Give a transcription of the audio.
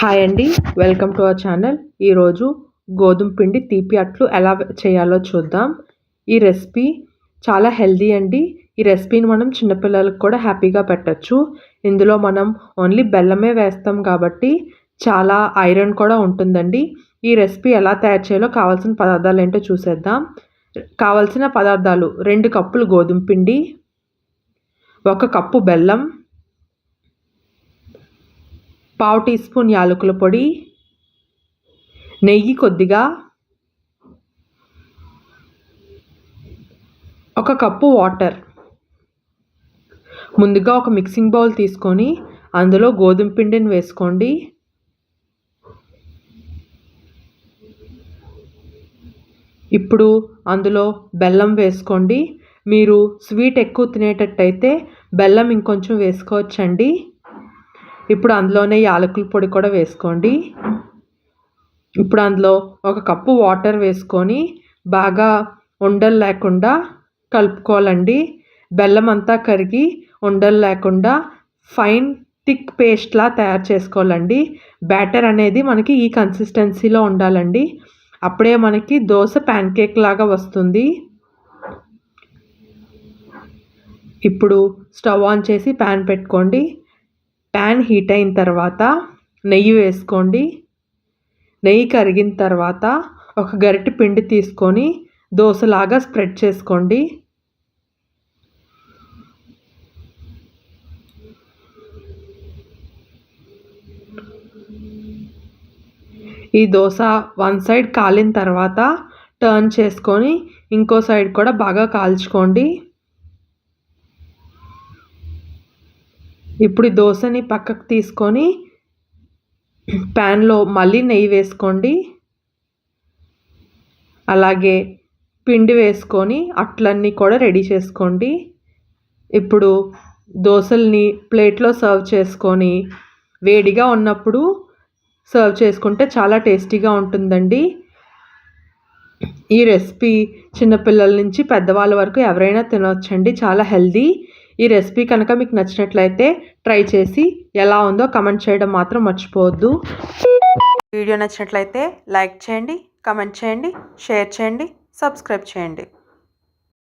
Hi అండి welcome to our channel ఈరోజు గోధుమ పిండి తీపి అట్లు ఎలా చేయాలో చూద్దాం. ఈ రెసిపీ చాలా హెల్దీ అండి. ఈ రెసిపీని మనం చిన్నపిల్లలకు కూడా హ్యాపీగా పెట్టచ్చు. ఇందులో మనం ఓన్లీ బెల్లమే వేస్తాం కాబట్టి చాలా ఐరన్ కూడా ఉంటుందండి. ఈ రెసిపీ ఎలా తయారు చేయాలో కావాల్సిన పదార్థాలు ఏంటో చూసేద్దాం. కావాల్సిన పదార్థాలు రెండు కప్పులు గోధుమ పిండి ఒక కప్పు బెల్లం పావు టీ స్పూన్ యాలకుల పొడి నెయ్యి కొద్దిగా ఒక కప్పు వాటర్. ముందుగా ఒక మిక్సింగ్ బౌల్ తీసుకొని అందులో గోధుమ పిండిని వేసుకోండి. ఇప్పుడు అందులో బెల్లం వేసుకోండి. మీరు స్వీట్ ఎక్కువ తినేటట్టయితే బెల్లం ఇంకొంచెం వేసుకోవచ్చండి. ఇప్పుడు అందులోనే యాలకుల పొడి కూడా వేసుకోండి. ఇప్పుడు అందులో ఒక కప్పు వాటర్ వేసుకొని బాగా ఉండలు లేకుండా కలుపుకోవాలండి. బెల్లం అంతా కరిగి ఉండలు లేకుండా ఫైన్ థిక్ పేస్ట్లా తయారు చేసుకోవాలండి. బ్యాటర్ అనేది మనకి ఈ కన్సిస్టెన్సీలో ఉండాలండి. అప్పుడే మనకి దోశ ప్యాన్ కేక్ లాగా వస్తుంది. ఇప్పుడు స్టవ్ ఆన్ చేసి ప్యాన్ పెట్టుకోండి. ప్యాన్ హీట్ అయిన తర్వాత నెయ్యి వేసుకోండి. నెయ్యి కరిగిన తర్వాత ఒక గరిటె పిండి తీసుకొని దోశలాగా స్ప్రెడ్ చేసుకోండి. ఈ దోశ వన్ సైడ్ కాలిన తర్వాత టర్న్ చేసుకొని ఇంకో సైడ్ కూడా బాగా కాల్చుకోండి. ఇప్పుడు ఈ దోశని పక్కకు తీసుకొని ప్యాన్లో మళ్ళీ నెయ్యి వేసుకోండి. అలాగే పిండి వేసుకొని అట్లన్నీ కూడా రెడీ చేసుకోండి. ఇప్పుడు దోశల్ని ప్లేట్లో సర్వ్ చేసుకొని వేడిగా ఉన్నప్పుడు సర్వ్ చేసుకుంటే చాలా టేస్టీగా ఉంటుందండి. ఈ రెసిపీ చిన్నపిల్లల నుంచి పెద్దవాళ్ళ వరకు ఎవరైనా తినవచ్చండి చాలా హెల్దీ ఈ రెసిపీ కనుక మీకు నచ్చినట్లయితే ట్రై చేసి ఎలా ఉందో కమెంట్ చేయడం మాత్రం మర్చిపోవద్దు. వీడియో నచ్చినట్లయితే లైక్ చేయండి కమెంట్ చేయండి షేర్ చేయండి సబ్స్క్రైబ్ చేయండి.